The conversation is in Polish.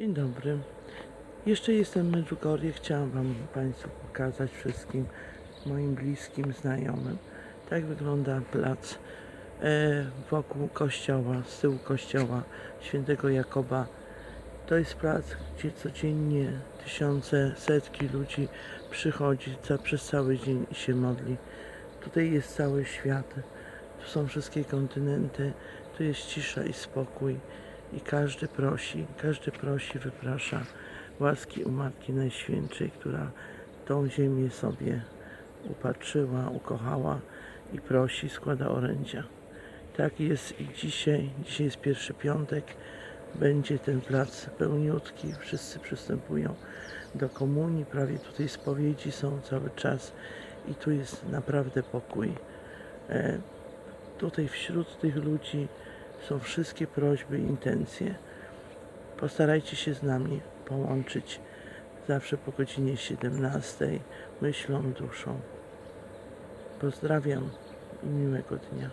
Dzień dobry. Jeszcze jestem w Medjugorje. Chciałam Wam Państwu pokazać wszystkim moim bliskim, znajomym. Tak wygląda plac e, wokół kościoła, z tyłu kościoła świętego Jakoba. To jest plac, gdzie codziennie tysiące, setki ludzi przychodzi ca, przez cały dzień i się modli. Tutaj jest cały świat. Tu są wszystkie kontynenty. Tu jest cisza i spokój. I każdy prosi, każdy prosi, wyprasza łaski u Matki Najświętszej, która tą ziemię sobie upatrzyła, ukochała i prosi, składa orędzia. Tak jest i dzisiaj. Dzisiaj jest pierwszy piątek. Będzie ten plac pełniutki. Wszyscy przystępują do komunii. Prawie tutaj spowiedzi są cały czas. I tu jest naprawdę pokój. E, tutaj wśród tych ludzi są wszystkie prośby intencje. Postarajcie się z nami połączyć zawsze po godzinie 17 myślą, duszą. Pozdrawiam i miłego dnia.